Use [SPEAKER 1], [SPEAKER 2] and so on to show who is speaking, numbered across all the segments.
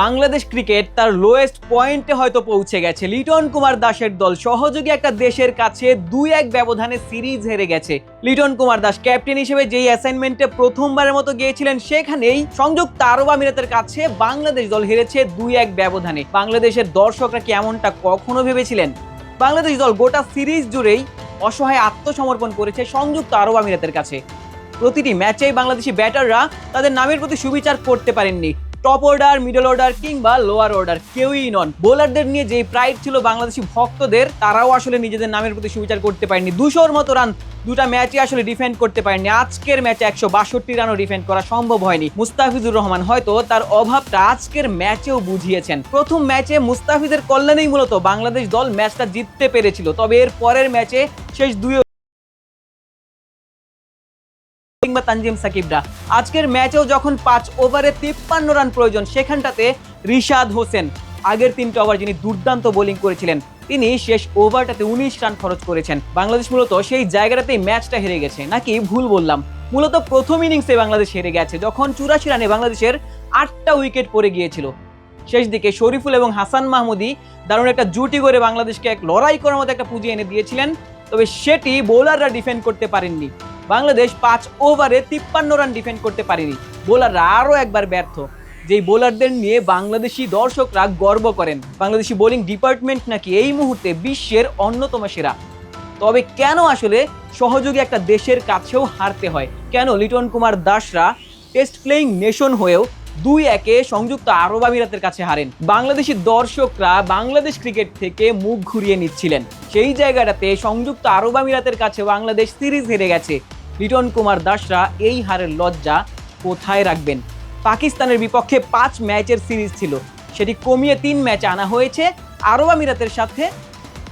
[SPEAKER 1] Bangladesh cricket তার lowest পয়েন্টে হয়তো পৌঁছে গেছে। লিটন কুমার দাসের দল সহযোগী একটা দেশের কাছে দুই এক ব্যবধানে সিরিজ হেরে গেছে। লিটন কুমার দাস ক্যাপ্টেন হিসেবে যেই অ্যাসাইনমেন্টে প্রথমবারের মতো গিয়েছিলেন, সেখানেই সংযুক্ত আরব আমিরাতের কাছে বাংলাদেশ দল হেরেছে দুই এক ব্যবধানে। বাংলাদেশের দর্শকরা কি এমনটা কখনো ভেবেছিলেন? বাংলাদেশ দল গোটা সিরিজ জুড়েই অসহায় আত্মসমর্পণ করেছে সংযুক্ত আরব আমিরাতের কাছে। প্রতিটি ম্যাচেই বাংলাদেশি ব্যাটাররা তাদের নামের প্রতি সুবিচার করতে পারেননি। টপ অর্ডার মিডল অর্ডার কিংবা লোয়ার অর্ডার কেউই নন। বোলারদের নিয়ে যে প্রাইড ছিল বাংলাদেশি ভক্তদের, তারাও আসলে নিজেদের নামের প্রতি সুবিচার করতে পারেনি। দুশোর মতো রান দুটা ম্যাচে আসলে ডিফেন্ড করতে পারেনি। আজকের ম্যাচে একশো বাষট্টি রানও ডিফেন্ড করা সম্ভব হয়নি। মুস্তাফিজুর রহমান হয়তো তার অভাবটা আজকের ম্যাচেও বুঝিয়েছেন। প্রথম ম্যাচে মুস্তাফিজের কল্যাণেই মূলত বাংলাদেশ দল ম্যাচটা জিততে পেরেছিল। তবে এর পরের ম্যাচে শেষ দুই কিংবা তানজিম সাকিবরা। আজকের ম্যাচেও যখন পাঁচ ওভারে তিপ্পান্ন রান প্রয়োজন, সেখানটাতে রিশাদ হোসেন, আগের তিনটা ওভার যিনি দুর্দান্ত বোলিং করেছিলেন, তিনি শেষ ওভারটাতে উনিশ রান খরচ করেছেন। বাংলাদেশ মূলত সেই জায়গাটাতেই ম্যাচটা হেরে গেছে। নাকি ভুল বললাম? মূলত প্রথম ইনিংসে বাংলাদেশ হেরে গেছে, যখন চুরাশি রানে বাংলাদেশের আটটা উইকেট পড়ে গিয়েছিল। শেষ দিকে শরীফুল এবং হাসান মাহমুদি দারুণ একটা জুটি করে বাংলাদেশকে এক লড়াই করার মতো একটা পুঁজি এনে দিয়েছিলেন, তবে সেটি বোলাররা ডিফেন্ড করতে পারেননি। বাংলাদেশ পাঁচ ওভারে তিপ্পান্ন রান ডিফেন্ড করতে পারেনি। বোলাররা আরও একবার ব্যর্থ। যেই বোলারদের নিয়ে বাংলাদেশি দর্শকরা গর্ব করেন, বাংলাদেশি বোলিং ডিপার্টমেন্ট নাকি এই মুহূর্তে বিশ্বের অন্যতম সেরা। তবে কেন আসলে সহযোগী একটা দেশের কাছেও হারতে হয়? কেন লিটন কুমার দাসরা টেস্ট প্লেইং নেশন হয়েও দুই একে সংযুক্ত আরব আমিরাতের কাছে হারেন। বাংলাদেশি দর্শকরা বাংলাদেশ ক্রিকেট থেকে মুখ ঘুরিয়ে নিচ্ছিলেন। সেই জায়গাটাতে সংযুক্ত আরব আমিরাতের কাছে বাংলাদেশ সিরিজ হেরে গেছে। লিটন কুমার দাসরা এই হারের লজ্জা কোথায় রাখবেন? পাকিস্তানের বিপক্ষে পাঁচ ম্যাচের সিরিজ ছিল। সেটি কমিয়ে তিন ম্যাচ আনা হয়েছে। আরব আমিরাতের সাথে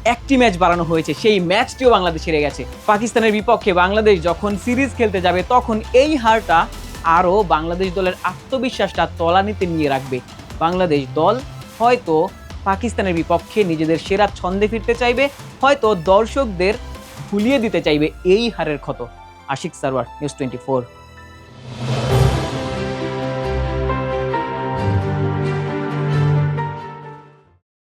[SPEAKER 1] একটি ম্যাচ বাড়ানো হয়েছে। সেই ম্যাচটিও বাংলাদেশ হেরে গেছে। পাকিস্তানের বিপক্ষে বাংলাদেশ যখন সিরিজ খেলতে যাবে, তখন এই হারটা আরও বাংলাদেশ দলের আত্মবিশ্বাসটা তলানিতে নিয়ে রাখবে। বাংলাদেশ দল হয়তো পাকিস্তানের বিপক্ষে নিজেদের সেরা ছন্দে ফিরতে চাইবে, হয়তো দর্শকদের ভুলিয়ে দিতে চাইবে এই হারের ক্ষত। Ashik Sarwar news twenty four